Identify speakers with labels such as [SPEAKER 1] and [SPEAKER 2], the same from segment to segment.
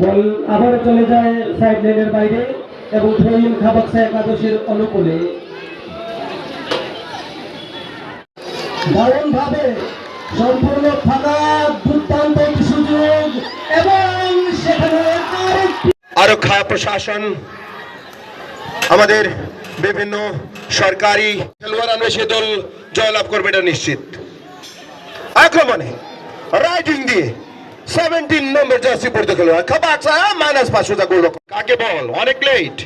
[SPEAKER 1] বল আবার চলে যায় সাইড লাইনের বাইরে এবং থ্রোইন খাবাক্সা একাদশের অনুকূলে। দারুণ ভাবে সম্পূর্ণ ফাঁকা দুর্দান্ত সুযোগ এবং সেখানে
[SPEAKER 2] আরক্ষা প্রশাসন আমাদের বিভিন্ন সরকারি খেলোয়াড় আনবে দল জয়লাভ করবে এটা নিশ্চিত। আক্রমণে রাইটিং দিয়ে সেভেন্টিন নম্বর জার্সি পড়তে খেলোয়াড় খাবাক্সা মাইনাস পাঁচশো তা গোল কাকে বল? অনেক লেট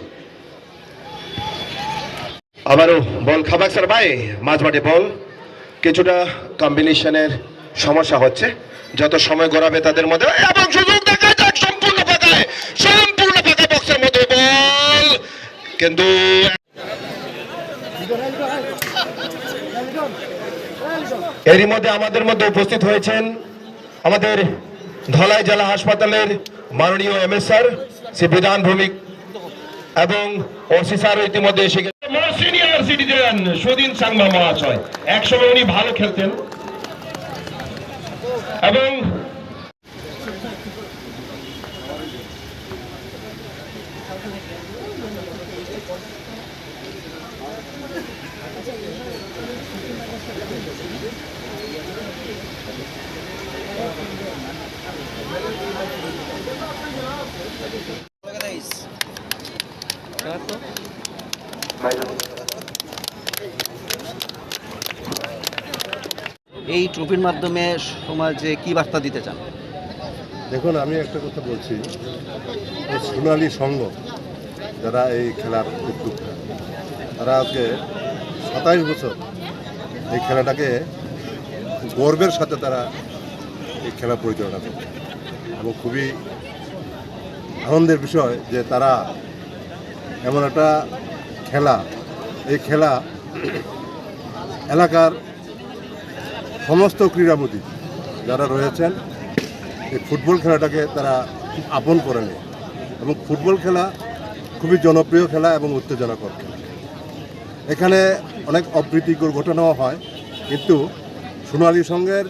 [SPEAKER 2] আবারও বল খাবাক্সার ভাই, মাঝমাঠে বল। কিছুটা কম্বিনেশনের সমস্যা হচ্ছে। যত সময় গড়াবে তাদের মধ্যে, এবং সুযোগ দেখা যাক সম্পূর্ণ ফাঁকায় সম্পূর্ণ ফাঁকা বক্সের মধ্যে বল। কিন্তু এরই মধ্যে আমাদের মধ্যে উপস্থিত হয়েছেন আমাদের ধলাই জেলা হাসপাতালের মাননীয় এম এস স্যার শ্রী বিধান ভৌমিক এবং ওসি স্যার ইতিমধ্যে এসে সিনিয়র সিটিজেন সুদিন সাংমা মহাশয়, একসময় উনি ভালো খেলতেন। এবং
[SPEAKER 3] এই ট্রফির মাধ্যমে সমাজে কি বার্তা দিতে চান?
[SPEAKER 4] দেখুন আমি একটা কথা বলছি। এই সোনালী সংঘ যারা এই খেলার উদ্যোক্তা তারা আজকে সাতাইশ বছর এই খেলাটাকে গর্বের সাথে তারা এই খেলা পরিচালনা করছে। এবং খুবই আনন্দের বিষয় যে তারা এমন একটা খেলা। এই খেলা এলাকার সমস্ত ক্রীড়ামোদী যারা রয়েছেন, এই ফুটবল খেলাটাকে তারা আপন করে নেয় এবং ফুটবল খেলা খুবই জনপ্রিয় খেলা এবং উত্তেজনাকর খেলা। এখানে অনেক অপ্রীতিকর ঘটনাও হয়, কিন্তু সোনালী সঙ্গের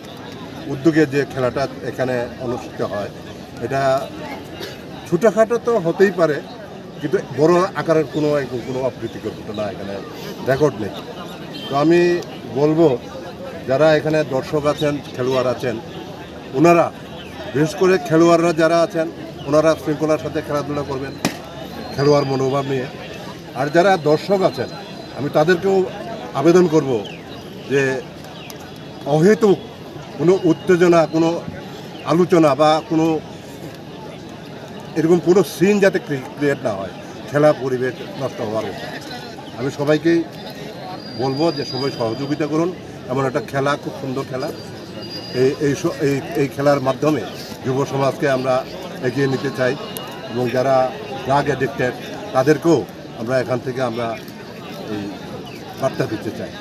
[SPEAKER 4] উদ্যোগে যে খেলাটা এখানে অনুষ্ঠিত হয়, এটা ছোটোখাটো তো হতেই পারে কিন্তু বড় আকারের কোনো কোনো অপ্রীতিকর ঘটনা এখানে রেকর্ড নেই। তো আমি বলব, যারা এখানে দর্শক আছেন, খেলোয়াড় আছেন, ওনারা, বিশেষ করে খেলোয়াড়রা যারা আছেন, ওনারা শৃঙ্খলার সাথে খেলাধুলা করবেন, খেলোয়াড় মনোভাব নিয়ে। আর যারা দর্শক আছেন, আমি তাদেরকেও আবেদন করব যে অহেতুক কোনো উত্তেজনা, কোনো আলোচনা বা কোনো এরকম কোনো সিন যাতে ক্রিয়েট না হয়, খেলা, পরিবেশ নষ্ট হওয়ার। আমি সবাইকেই বলব যে সবাই সহযোগিতা করুন। এমন একটা খেলা, খুব সুন্দর খেলা। এই এই এই খেলার মাধ্যমে যুব সমাজকে আমরা এগিয়ে নিতে চাই এবং যারা ড্রাগ অ্যাডিক্টেড তাদেরকেও আমরা এখান থেকে আমরা এই বার্তা দিতে চাই।